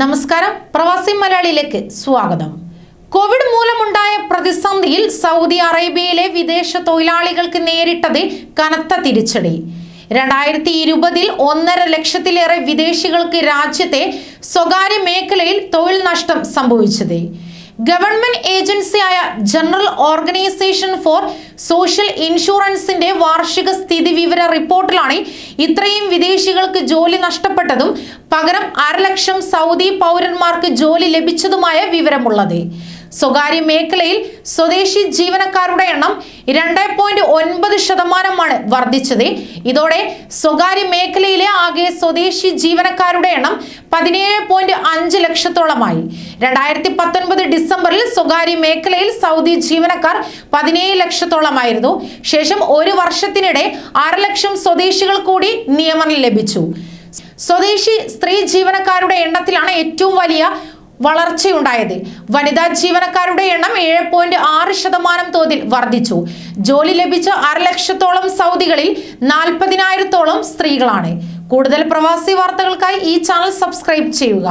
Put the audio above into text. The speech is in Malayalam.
നമസ്കാരം. പ്രവാസി മലയാളിയിലേക്ക് സ്വാഗതം. കോവിഡ് മൂലമുണ്ടായ പ്രതിസന്ധിയിൽ സൗദി അറേബ്യയിലെ വിദേശ തൊഴിലാളികൾക്ക് നേരിട്ടത് കനത്ത തിരിച്ചടി. രണ്ടായിരത്തി ഇരുപതിൽ ഒന്നര ലക്ഷത്തിലേറെ വിദേശികൾക്ക് രാജ്യത്തെ സ്വകാര്യ മേഖലയിൽ തൊഴിൽ നഷ്ടം സംഭവിച്ചത്. ഗവൺമെന്റ് ഏജൻസിയായ ജനറൽ ഓർഗനൈസേഷൻ ഫോർ സോഷ്യൽ ഇൻഷുറൻസിന്റെ വാർഷിക സ്ഥിതി വിവര റിപ്പോർട്ടിലാണ് ഇത്രയും വിദേശികൾക്ക് ജോലി നഷ്ടപ്പെട്ടതും പകരം അരലക്ഷം സൗദി പൗരന്മാർക്ക് ജോലി ലഭിച്ചതുമായ വിവരമുള്ളത്. സ്വകാര്യ മേഖലയിൽ സ്വദേശി ജീവനക്കാരുടെ എണ്ണം രണ്ട് പോയിന്റ് ഒൻപത് ശതമാനമാണ് വർദ്ധിച്ചത്. ഇതോടെ സ്വകാര്യ മേഖലയിലെ ആകെ സ്വദേശി ജീവനക്കാരുടെ എണ്ണം പതിനേഴ് പോയിന്റ് അഞ്ച് ലക്ഷത്തോളമായി. രണ്ടായിരത്തി പത്തൊൻപത് ഡിസംബറിൽ സ്വകാര്യ മേഖലയിൽ സൗദി ജീവനക്കാർ പതിനേഴ് ലക്ഷത്തോളമായിരുന്നു. ശേഷം ഒരു വർഷത്തിനിടെ ആറ് ലക്ഷം സ്വദേശികൾ കൂടി നിയമനം ലഭിച്ചു. സ്വദേശി സ്ത്രീ ജീവനക്കാരുടെ എണ്ണത്തിലാണ് ഏറ്റവും വലിയ വളർച്ചയുണ്ടായത്. വനിതാ ജീവനക്കാരുടെ എണ്ണം ഏഴ് പോയിന്റ് ആറ് ശതമാനം തോതിൽ വർദ്ധിച്ചു. ജോലി ലഭിച്ച അര ലക്ഷത്തോളം സൗദികളിൽ നാൽപ്പതിനായിരത്തോളം സ്ത്രീകളാണ്. കൂടുതൽ പ്രവാസി വാർത്തകൾക്കായി ഈ ചാനൽ സബ്സ്ക്രൈബ് ചെയ്യുക.